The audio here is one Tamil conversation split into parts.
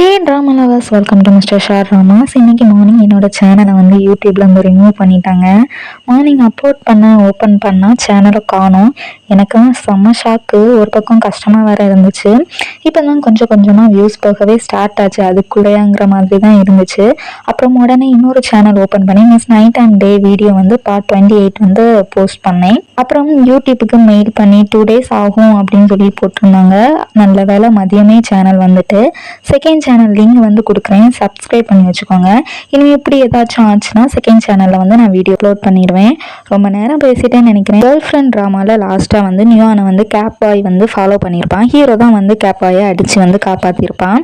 Hey drama lovers welcome to Mr ஷார் ராமாஸ் இன்னைக்கு மார்னிங் என்னோட சேனலை வந்து யூடியூப்ல வந்து ரிமூவ் பண்ணிட்டாங்க. மார்னிங் அப்லோட் பண்ண ஓப்பன் பண்ணால் சேனலை காணும். எனக்கு செம்ம ஷாக்கு ஒரு பக்கம் கஷ்டமாக வேற இருந்துச்சு. இப்போ தான் கொஞ்சம் கொஞ்சமாக வியூஸ் போகவே ஸ்டார்ட் ஆச்சு. அதுக்குள்ளேயாங்கிற மாதிரி தான் இருந்துச்சு. அப்புறம் உடனே இன்னொரு சேனல் ஓப்பன் பண்ணி Miss Night and Day video வந்து பார்ட் டுவெண்ட்டி எயிட் வந்து போஸ்ட் பண்ணேன். அப்புறம் யூடியூப்புக்கு மெயில் பண்ணி டூ டேஸ் ஆகும் அப்படின்னு சொல்லி போட்டிருந்தாங்க. நல்ல வேலை மதியமே சேனல் வந்துட்டு. செகண்ட் சேனல் லிங்க் வந்து கொடுக்குறேன். சப்ஸ்கிரைப் பண்ணி வச்சுக்கோங்க. இனிமேல் எப்படி ஏதாச்சும் ஆச்சுன்னா செகண்ட் சேனலில் வந்து நான் வீடியோ அப்லோட் பண்ணிடுவேன். ரொம்ப நேரம் பேசிட்டேன்னு நினைக்கிறேன். கேர்ள் ஃப்ரெண்ட் ட்ராமாவில் லாஸ்ட்டாக வந்து நியூவானை வந்து கேப் பாய் வந்து ஃபாலோ பண்ணியிருப்பான் ஹீரோ தான் வந்து கேப் பாயை அடித்து வந்து காப்பாற்றிருப்பான்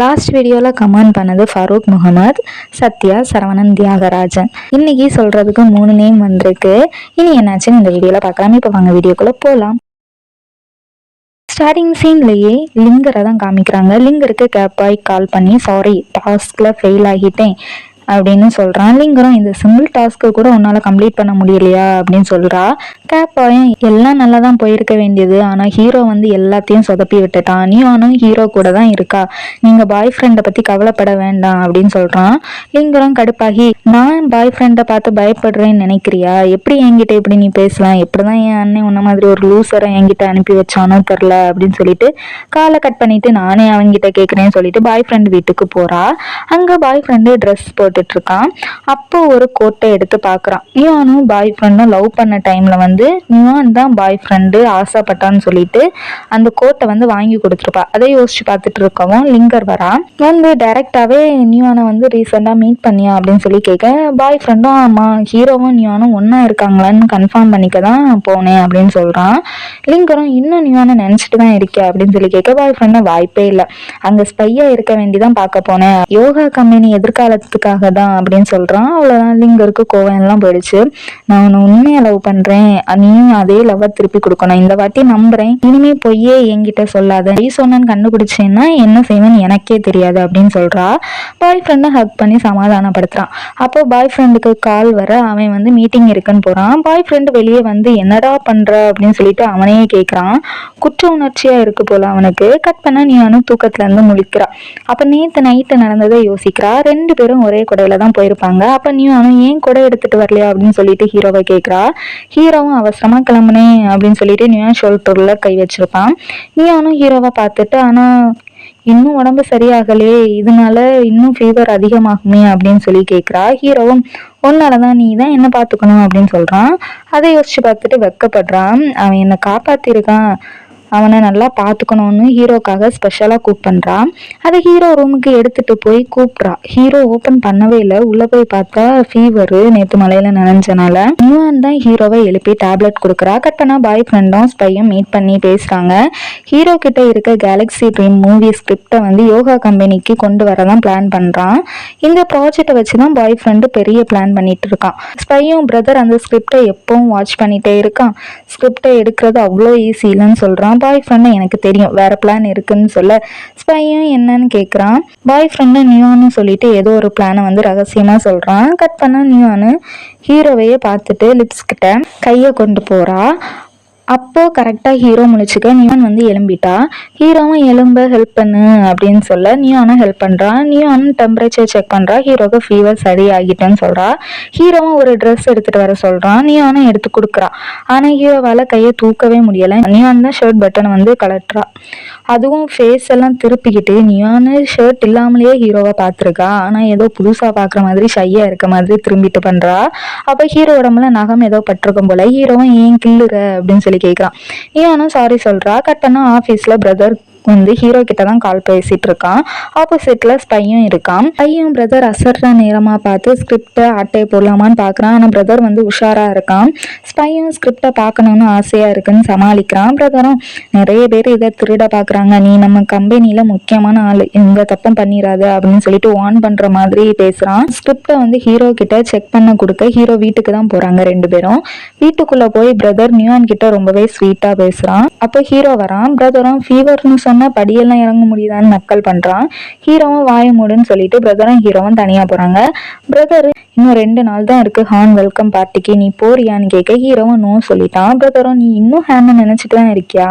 லாஸ்ட் வீடியோவில் கமெண்ட் பண்ணது ஃபரூக் முகமது சத்யா சரவணன் தியாகராஜன். இன்னைக்கு சொல்கிறதுக்கு மூணு நேம் வந்திருக்கு. இனி என்னாச்சுன்னு இந்த வீடியோவில் பார்க்கலாம். இப்போ வாங்க வீடியோக்குள்ளே போகலாம் ஸ்டார்டிங் சீன்லேயே லிங்கரை தான் காமிக்கிறாங்க. லிங்கருக்கு கேப்பாய் கால் பண்ணி சாரி டாஸ்கில் ஃபெயில் ஆகிட்டேன். அப்படின்னு சொல்கிறான் லிங்கரும் இந்த சிம்பிள் டாஸ்க்கு கூட உன்னால் கம்ப்ளீட் பண்ண முடியலையா அப்படின்னு சொல்கிறா கேப்பாயும் எல்லாம் நல்லா தான் போயிருக்க வேண்டியது. ஆனால் ஹீரோ வந்து எல்லாத்தையும் சொதப்பி விட்டுட்டான். ஆனும் ஹீரோ கூட தான் இருக்கா. நீங்கள் பாய் ஃப்ரெண்டை பற்றி கவலைப்பட வேண்டாம் அப்படின்னு சொல்கிறான் லிங்கரும் கடுப்பாகி நான் பாய் ஃப்ரெண்டை பார்த்து பயப்படுறேன்னு நினைக்கிறியா? எப்படி என்கிட்ட இப்படி நீ பேசலாம்? எப்படி தான் என் அண்ணன் உன்ன மாதிரி ஒரு லூசரை என்கிட்ட அனுப்பி வச்சானோ தெரில அப்படின்னு சொல்லிட்டு காலை கட் பண்ணிட்டு நானே அவங்கிட்ட கேட்குறேன்னு சொல்லிட்டு பாய் ஃப்ரெண்ட் வீட்டுக்கு போறா. அங்க பாய் ஃப்ரெண்டு ட்ரெஸ் போட்டு பார்த்துட்டு இருக்கான் அப்போ ஒரு கோட்டை எடுத்து பார்க்குறான் நியானும் பாய் ஃப்ரெண்டும் லவ் பண்ண டைமில் வந்து நியான் தான் பாய் ஃப்ரெண்டு ஆசைப்பட்டான்னு சொல்லிட்டு அந்த கோட்டை வந்து வாங்கி கொடுத்துருப்பா. அதை யோசிச்சு பார்த்துட்டு இருக்கவும் லிங்கர் வரா. வந்து டைரெக்டாகவே நியானை வந்து ரீசெண்டாக மீட் பண்ணியா? அப்படின்னு சொல்லி கேட்க பாய் ஃப்ரெண்டும் ஆமாம் ஹீரோவும் நியானும் ஒன்றா இருக்காங்களான்னு கன்ஃபார்ம் பண்ணிக்க தான் போனேன் அப்படின்னு சொல்கிறான் லிங்கரும் இன்னும் நியானை நினச்சிட்டு தான் இருக்கே அப்படின்னு சொல்லி கேட்க பாய் ஃப்ரெண்டும் வாய்ப்பே இல்லை. அங்கே ஸ்பையாக இருக்க வேண்டி தான் பார்க்க போனேன். யோகா கம்பெனி எதிர்காலத்துக்காக தான் அப்படின்னு சொல்றான். அவ்வளவுதான். இருக்க கோவம் எல்லாம் போயிடுச்சு. நான் உன்னை உண்மையை லவ் பண்றேன். நீயும் அதே லவ்வை திருப்பி கொடுக்கணும். இந்த வாட்டி நம்புறேன். இனிமே பொய்யே என்கிட்ட சொல்லாத. நீ சொன்னு கண்டுபிடிச்சேன்னா என்ன செய்வேன்னு எனக்கே தெரியாது அப்படின்னு சொல்றா. பாய் ஃப்ரெண்டை ஹக் பண்ணி சமாதானப்படுத்துறான். அப்போ பாய் ஃப்ரெண்டுக்கு கால் வர அவன் வந்து மீட்டிங் இருக்குன்னு போறான். பாய் ஃப்ரெண்டு வெளியே வந்து என்னடா பண்ற? அப்படின்னு சொல்லிட்டு அவனையே கேட்கறான் குற்ற உணர்ச்சியா இருக்கு போல அவனுக்கு. கட் பண்ண நீ அனு தூக்கத்துல இருந்து முழிக்கிறா. அப்ப நேத்து நைட்டு நடந்ததை யோசிக்கிறா. ரெண்டு பேரும் ஒரே குடையில தான் போயிருப்பாங்க. அப்ப நீ அனு ஏன் குடை எடுத்துட்டு வரலையா அப்படின்னு சொல்லிட்டு ஹீரோவை கேட்கறா ஹீரோவும் அவசரமா கிளம்புனேன் அப்படின்னு சொல்லிட்டு நியான் ஷோல்டர்ல கை வச்சிருப்பான். நியானும் ஹீரோவை பார்த்துட்டு ஆனா இன்னும் உடம்பு சரியாகலே இதனால இன்னும் ஃபீவர் அதிகமாகுமே அப்படின்னு சொல்லி கேட்குறா ஹீரோவும் உன்னாலதான் நீ தான் என்ன பார்த்துக்கணும் அப்படின்னு சொல்றான். அதை யோசிச்சு பார்த்துட்டு வெக்கப்படுறான். அவன் என்னை காப்பாத்திருக்கான். அவனை நல்லா பார்த்துக்கணும்னு ஹீரோக்காக ஸ்பெஷலாக கூப் பண்ணுறான் அதை ஹீரோ ரூமுக்கு எடுத்துகிட்டு போய் கூப்பிட்றா. ஹீரோ ஓப்பன் பண்ணவே இல்லை. உள்ளே போய் பார்த்தா ஃபீவரு நேற்று மலையில் நினைஞ்சனால. நியூவான் தான் ஹீரோவை எழுப்பி டேப்லெட் கொடுக்குறா. கட் பண்ணால் பாய் ஃப்ரெண்டும் ஸ்பையும் மீட் பண்ணி பேசுகிறாங்க ஹீரோ கிட்ட இருக்க கேலக்ஸி ட்ரீம் மூவி ஸ்கிரிப்டை வந்து யோகா கம்பெனிக்கு கொண்டு வர தான் பிளான் பண்ணுறான் இந்த ப்ராஜெக்டை வச்சு தான் பாய் ஃப்ரெண்டு பெரிய பிளான் பண்ணிட்டு இருக்கான். ஸ்பையும் பிரதர் அந்த ஸ்கிரிப்டை எப்பவும் வாட்ச் பண்ணிட்டே இருக்கான். ஸ்கிரிப்டை எடுக்கிறது அவ்வளோ ஈஸி இல்லைன்னு சொல்கிறான் பாய் ஃப்ரெண்டு எனக்கு தெரியும். வேற பிளான் இருக்குன்னு சொல்ல. ஸ்பையும் என்னன்னு கேட்குறான் பாய் ஃப்ரெண்டு நியூன்னு சொல்லிட்டு ஏதோ ஒரு பிளானை வந்து ரகசியமாக சொல்கிறான் கட் பண்ண நியூன்னு ஹீரோவையே பார்த்துட்டு லிப்ஸ் கிட்ட கையை கொண்டு போகிறா அப்போ கரெக்டாக ஹீரோ முழிச்சுக்க நியான் வந்து எழும்பிட்டா. ஹீரோவும் எலும்ப ஹெல்ப் பண்ணு அப்படின்னு சொல்ல நியானும் ஹெல்ப் பண்ணுறான் நியானும் டெம்பரேச்சர் செக் பண்ணுறா ஹீரோக்கு ஃபீவர் சரி ஆகிட்டேன்னு சொல்கிறா ஹீரோவும் ஒரு ட்ரெஸ் எடுத்துகிட்டு வர சொல்கிறான் நியானும் எடுத்து கொடுக்குறான் ஆனால் ஹீரோவால் கையை தூக்கவே முடியலை. நியான் தான் ஷர்ட் பட்டனை வந்து கலட்டுறா அதுவும் ஃபேஸ் எல்லாம் திருப்பிக்கிட்டு நியானு ஷர்ட் இல்லாமலேயே ஹீரோவை பார்த்துருக்கா ஆனால் ஏதோ புதுசாக பார்க்குற மாதிரி ஷையாக இருக்க மாதிரி திரும்பிட்டு பண்ணுறா அப்போ ஹீரோ உடம்புல நகம் ஏதோ பட்டிருக்கும் போல. ஹீரோவும் ஏன் கிள்ளுற அப்படின்னு சொல்லி கேட்குறான் நியானும் சாரி சொல்கிறா கட்டணம் ஆஃபீஸில் பிரதர் வந்து ஹீரோ கிட்ட தான் கால் பேசிட்டு இருக்கான் ஆப்போசிட்ல ஸ்பையும் இருக்கான். ஸ்பையும் பிரதர் அசர்ற நேரமா பார்த்து ஸ்கிரிப்டை அட்டை போடலாமான்னு பாக்குறான் ஆனால் பிரதர் வந்து உஷாரா இருக்கான். ஸ்பையும் ஸ்கிரிப்டை பார்க்கணும்னு ஆசையா இருக்குன்னு சமாளிக்கிறான். பிரதரும் நிறைய பேர் இதை திருட பாக்குறாங்க நீ நம்ம கம்பெனில முக்கியமான ஆள். இந்த தப்பம் பண்ணிடாத அப்படின்னு சொல்லிட்டு வான் பண்ற மாதிரி பேசுறான். ஸ்கிரிப்டை வந்து ஹீரோ கிட்ட செக் பண்ண கொடுக்க ஹீரோ வீட்டுக்கு தான் போறாங்க ரெண்டு பேரும். வீட்டுக்குள்ள போய் பிரதர் நியூயான் கிட்ட ரொம்பவே ஸ்வீட்டா பேசுறான். அப்போ ஹீரோ வரான். பிரதரும் ஃபீவர்னு சொன்னா படியெல்லாம் இறங்க முடியுதான்னு நக்கல் பண்றான். ஹீரோவும் வாய மூடுன்னு சொல்லிட்டு பிரதரும் ஹீரோவும் தனியா போறாங்க. பிரதர் இன்னும் ரெண்டு நாள் தான் இருக்கு. ஹான் வெல்கம் பார்ட்டிக்கு. நீ போறியான்னு கேட்க ஹீரோவும் நோ சொல்லிட்டான். பிரதரும் நீ இன்னும் ஹேனை நினைச்சிட்டு தான் இருக்கியா?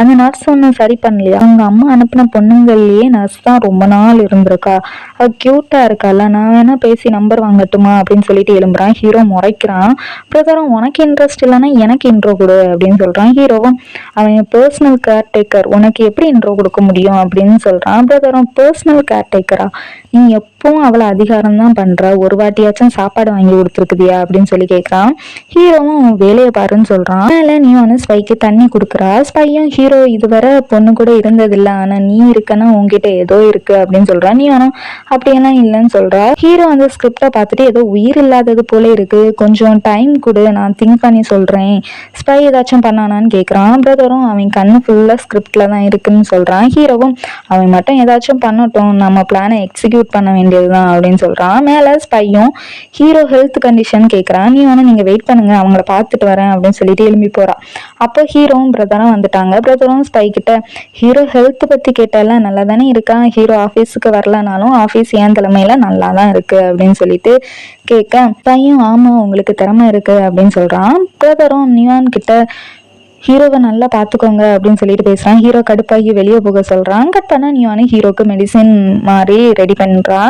அந்த நர்ஸ் ஒன்றும் சரி பண்ணலையா? அவங்க அம்மா அனுப்பின பொண்ணுங்கள்லயே நர்ஸ் தான் ரொம்ப நாள் இருந்திருக்கா. அவ கியூட்டா இருக்கால நான் வேணா பேசி நம்பர் வாங்கட்டுமா? அப்படின்னு சொல்லிட்டு எழும்புறான். ஹீரோ முறைக்கிறான். பிரதரும் உனக்கு இன்ட்ரெஸ்ட் இல்லைன்னா எனக்கு இன்ட்ரோ கொடு அப்படின்னு சொல்றான். ஹீரோவும் அவன் பர்சனல் கேர்டேக்கர் உனக்கு எப்படி இன்ட்ரோ கொடுக்க முடியும் அப்படின்னு சொல்றான். பிரதரும் பர்சனல் கேர்டேக்கரா நீ எப்போ இப்போவும் அவளை அதிகாரம் தான் பண்ணுறா ஒரு வாட்டியாச்சும் சாப்பாடு வாங்கி கொடுத்துருக்குதியா அப்படின்னு சொல்லி கேட்குறான் ஹீரோவும் வேலையை பாருன்னு சொல்கிறான் மேல நீ வந்து ஸ்பைக்கு தண்ணி கொடுக்குறா. ஸ்பையும் ஹீரோ இதுவரை பொண்ணு கூட இருந்ததில்ல. ஆனால் நீ இருக்கன்னா உங்ககிட்ட ஏதோ இருக்கு அப்படின்னு சொல்கிறான் நீ வேணும் அப்படியெல்லாம் இல்லைன்னு சொல்கிறா ஹீரோ அந்த ஸ்கிரிப்டை பார்த்துட்டு ஏதோ உயிர் இல்லாதது போல இருக்கு. கொஞ்சம் டைம் கொடு. நான் திங்க் பண்ணி சொல்கிறேன் ஸ்பை ஏதாச்சும் பண்ணானான்னு கேட்குறான் பிரதரும் அவன் கண்ணு ஃபுல்லாக ஸ்கிரிப்டில் தான் இருக்குன்னு சொல்கிறான் ஹீரோவும் அவன் மட்டும் ஏதாச்சும் பண்ணட்டும். நம்ம பிளானை எக்ஸிக்யூட் பண்ண வேண்டியது தான் அப்படின்னு சொல்கிறான் மேலே ஸ்பையும் ஹீரோ ஹெல்த் கண்டிஷன் கேட்குறான் நீ வேணா நீங்கள் வெயிட் பண்ணுங்க அவங்கள பார்த்துட்டு வரேன் அப்படின்னு சொல்லிட்டு எழும்பி போகிறான் அப்போ ஹீரோவும் பிரதரும் வந்துட்டாங்க. பிரதரும் ஸ்பை கிட்ட ஹீரோ ஹெல்த் பற்றி கேட்டாலாம் நல்லா தானே இருக்கான் ஹீரோ ஆஃபீஸுக்கு வரலனாலும் ஆஃபீஸ் ஏன் தலைமையில நல்லா தான் இருக்கு? அப்படின்னு சொல்லிட்டு கேட்க பையன் ஆமா உங்களுக்கு திறமை இருக்கு அப்படின்னு சொல்றான். பிரதரும் நியான் கிட்ட ஹீரோவை நல்லா பார்த்துக்கோங்க அப்படின்னு சொல்லிட்டு பேசுகிறான் ஹீரோ கடுப்பாகி வெளியே போக சொல்கிறான் கட் நீ ஆனால் ஹீரோக்கு மெடிசின் மாதிரி ரெடி பண்ணுறா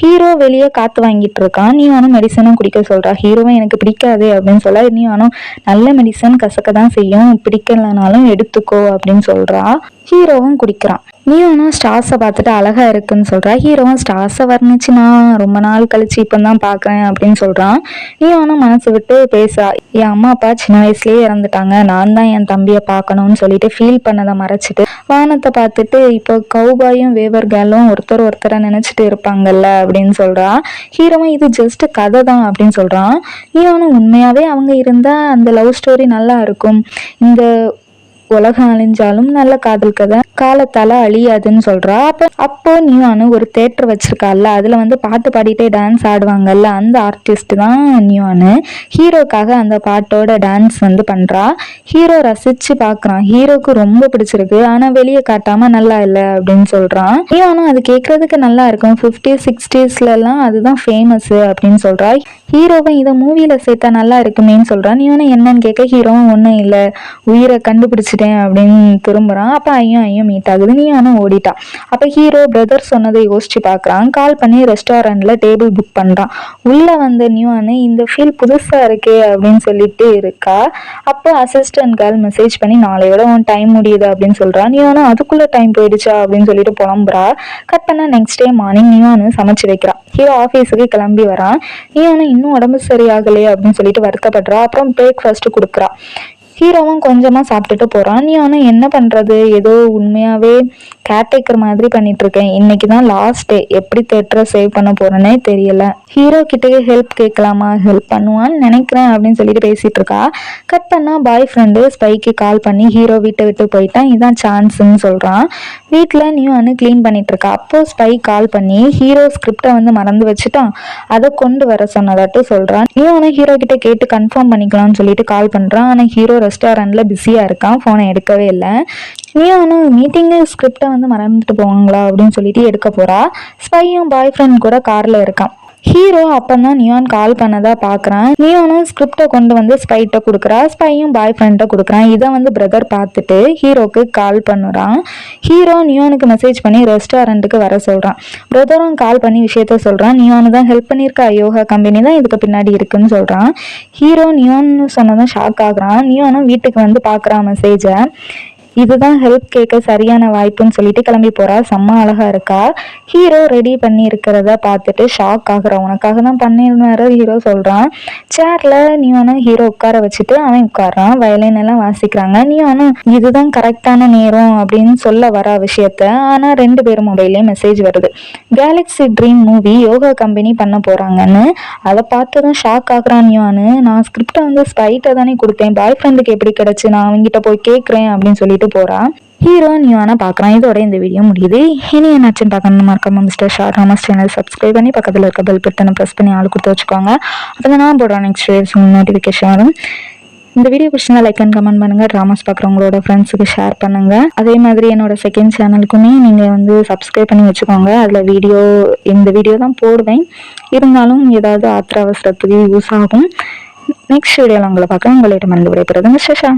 ஹீரோ வெளியே காற்று வாங்கிட்டு இருக்கான். நீ வேணும் மெடிசனும் குடிக்க சொல்கிறா ஹீரோவும் எனக்கு பிடிக்காது அப்படின்னு சொல்ல நீ வேணும் நல்ல மெடிசன் கசக்க தான் செய்யும். பிடிக்கலனாலும் எடுத்துக்கோ அப்படின்னு சொல்கிறா ஹீரோவும் குடிக்கிறான். நீவானும் ஸ்டார்ஸை பார்த்துட்டு அழகா இருக்குன்னு சொல்கிறா ஹீரோவும் ஸ்டார்ஸை வர்ணிச்சு நான் ரொம்ப நாள் கழிச்சு இப்போ தான் பார்க்குறேன் அப்படின்னு சொல்றான். நீவானும் மனசு விட்டு பேசா என் அம்மா அப்பா சின்ன வயசுலயே இறந்துட்டாங்க. நான் தான் என் தம்பியை பார்க்கணும்னு சொல்லிட்டு ஃபீல் பண்ணதை மறைச்சிட்டு வானத்தை பார்த்துட்டு இப்போ கௌபாயும் வேவர் கேலும் ஒருத்தர் ஒருத்தரை நினைச்சிட்டு இருப்பாங்கல்ல அப்படின்னு சொல்றா. ஹீரோவும் இது ஜஸ்ட் கதை தான் அப்படின்னு சொல்றான். நீவானும் உண்மையாவே அவங்க இருந்தா அந்த லவ் ஸ்டோரி நல்லா இருக்கும். இந்த உலகம் அழிஞ்சாலும் நல்ல காதல் கதை. காலத்தால அழியாதுன்னு சொல்றா. அப்ப அப்போ நியூவானு ஒரு தேட்டர் வச்சிருக்கால அதுல வந்து பாட்டு பாடிட்டே டான்ஸ் ஆடுவாங்கல்ல அந்த ஆர்டிஸ்ட் தான் நியூவானு ஹீரோக்காக அந்த பாட்டோட டான்ஸ் வந்து பண்றா. ஹீரோ ரசிச்சு பாக்குறான். ஹீரோக்கு ரொம்ப பிடிச்சிருக்கு. ஆனா வெளியே காட்டாம நல்லா இல்லை அப்படின்னு சொல்றான். நியூவானும் அது கேட்கறதுக்கு நல்லா இருக்கும். ஃபிஃப்டி சிக்ஸ்டீஸ்ல எல்லாம் அதுதான் ஃபேமஸ் அப்படின்னு சொல்றா. ஹீரோவும் இதை மூவியில சேர்த்தா நல்லா இருக்குமேன்னு சொல்றான் நியூவானு என்னன்னு கேட்க ஹீரோவும் ஒன்றும் இல்லை. உயிரை கண்டுபிடிச்சிட்டேன் அப்படின்னு திரும்புறான். அப்ப ஐயோ ஐயோ மீட் ஆகுது. நீ ஆனா ஓடிட்டா. அப்ப ஹீரோ பிரதர் சொன்னதை யோசிச்சு பார்க்குறான் கால் பண்ணி ரெஸ்டாரண்ட்ல டேபிள் புக் பண்றான். உள்ள வந்த நியூனு இந்த ஃபீல் புதுசா இருக்கே அப்படின்னு சொல்லிட்டு இருக்கா. அப்போ அசிஸ்டன்ட் கேர்ள் மெசேஜ் பண்ணி நாளையோட உன் டைம் முடியுது அப்படின்னு சொல்றான் நியூனு அதுக்குள்ள டைம் போயிடுச்சா அப்படின்னு சொல்லிட்டு புலம்புறா. கட் பண்ண நெக்ஸ்ட் டே மார்னிங் நியூனு சமைச்சு வைக்கிறான் ஹீரோ ஆஃபீஸுக்கு கிளம்பி வரான். நியூனு இன்னும் உடம்பு சரியாகலையே அப்படின்னு சொல்லிட்டு வருத்தப்படுறா. அப்புறம் பிரேக்ஃபாஸ்ட் கொடுக்குறா. ஹீரோவும் கொஞ்சமா சாப்பிட்டுட்டு போறான். நீ ஆனா என்ன பண்றது? ஏதோ உண்மையாவே கேர்டேக்கர் மாதிரி பண்ணிட்டு இருக்கேன் இன்னைக்கு தான் லாஸ்ட் டே எப்படி தேட்டரை சேவ் பண்ண போறேனே தெரியல. ஹீரோ கிட்டே ஹெல்ப் கேட்கலாமா? ஹெல்ப் பண்ணுவான்னு நினைக்கிறேன் அப்படின்னு சொல்லிட்டு பேசிட்டு இருக்கா. கட் பண்ணா பாய் ஃப்ரெண்டு ஸ்பைக்கு கால் பண்ணி ஹீரோ வீட்டை விட்டு போயிட்டான் இதான் சான்ஸ்ன்னு சொல்றான். வீட்டில் நியூ அனு க்ளீன் பண்ணிட்டு இருக்கா. அப்போ ஸ்பை கால் பண்ணி ஹீரோ ஸ்கிரிப்டை வந்து மறந்து வச்சுட்டான். அதை கொண்டு வர சொன்னதாட்டு சொல்றான். நியூ அனு ஹீரோ கிட்ட கேட்டு கன்ஃபார்ம் பண்ணிக்கலாம்னு சொல்லிட்டு கால் பண்றான். ஆனால் ஹீரோ ரெஸ்டாரண்ட்ல பிஸியா இருக்கான். போனை எடுக்கவே இல்லை. நீயும் மீட்டிங்கு ஸ்கிரிப்டை வந்து மறந்துட்டு போவாங்களா அப்படின்னு சொல்லிட்டு எடுக்க போறா. ஸ்பையும் பாய் ஃப்ரெண்ட் கூட கார்ல இருக்கான். ஹீரோ அப்பதான் நியான் கால் பண்ணதா பாக்குறான். நியானும் ஸ்கிரிப்டை கொண்டு வந்து ஸ்பைட்ட கொடுக்குறா. ஸ்பையும் பாய் ஃப்ரெண்ட்டை கொடுக்குறான். இதை வந்து பிரதர் பார்த்துட்டு ஹீரோக்கு கால் பண்ணுறான். ஹீரோ நியோனுக்கு மெசேஜ் பண்ணி ரெஸ்டாரண்ட்டுக்கு வர சொல்கிறான் பிரதரும் கால் பண்ணி விஷயத்த சொல்கிறான் நியோனு தான் ஹெல்ப் பண்ணியிருக்கா. யோகா கம்பெனி தான் இதுக்கு பின்னாடி இருக்குன்னு சொல்கிறான் ஹீரோ நியோன்னு சொன்னதும் ஷாக் ஆகுறான். நியோனும் வீட்டுக்கு வந்து பார்க்குறான் மெசேஜை இதுதான் ஹெல்ப் கேட்க சரியான வாய்ப்புன்னு சொல்லிட்டு கிளம்பி போறா. செம்ம அழகா இருக்கா. ஹீரோ ரெடி பண்ணி இருக்கிறத பார்த்துட்டு ஷாக் ஆகுறான். உனக்காக தான் பண்ணிருந்தாரு ஹீரோ சொல்றான். சேர்ல நீ வேணா ஹீரோ உட்கார வச்சுட்டு அவன் உட்காரான் வயலின் எல்லாம் வாசிக்கிறாங்க. நீ வேணும் இதுதான் கரெக்டான நேரம் அப்படின்னு சொல்ல வர விஷயத்த. ஆனா ரெண்டு பேரும் மொபைல்லே மெசேஜ் வருது. Galaxy dream movie yoga company பண்ண போறாங்கன்னு. அதை பார்த்ததும் ஷாக் ஆகுறான் யோனு நான் ஸ்கிரிப்டை வந்து ஸ்பைட்டை தானே கொடுத்தேன். பாய் ஃப்ரெண்டுக்கு எப்படி கிடைச்சு? நான் அவங்ககிட்ட போய் கேட்குறேன் அப்படின்னு சொல்லிட்டு போறான் ஹீரோ நியூவான பார்க்குறான் இதோட இந்த வீடியோ முடியுது. இனி என்னாச்சுன்னு பார்க்கணும் மறக்காம மிஸ்டர் ஷார் ராமஸ் சேனல் சப்ஸ்கிரைப் பண்ணி பக்கத்தில் இருக்க பெல் பட்டனை ப்ரெஸ் பண்ணி ஆள் கொடுத்து வச்சுக்கோங்க. அப்போ நான் போடுறேன் நெக்ஸ்ட் நோட்டிஃபிகேஷன் வரும். இந்த வீடியோ பிடிச்சிருந்தா லைக் அண்ட் கமெண்ட் பண்ணுங்கள் ட்ராமாஸ் பார்க்குறவங்களோட ஃப்ரெண்ட்ஸுக்கு ஷேர் பண்ணுங்கள் அதே மாதிரி என்னோட செகண்ட் சேனலுக்குமே நீங்கள் வந்து சப்ஸ்கிரைப் பண்ணி வச்சுக்கோங்க. அதில் வீடியோ இந்த வீடியோ தான் போடுவேன். இருந்தாலும் ஏதாவது ஆத்திர அவசரத்துக்கு யூஸ் ஆகும். நெக்ஸ்ட் வீடியோவில் உங்களை பார்க்க உங்களிடம் வந்து விடைபெறுதுங்க சேஷா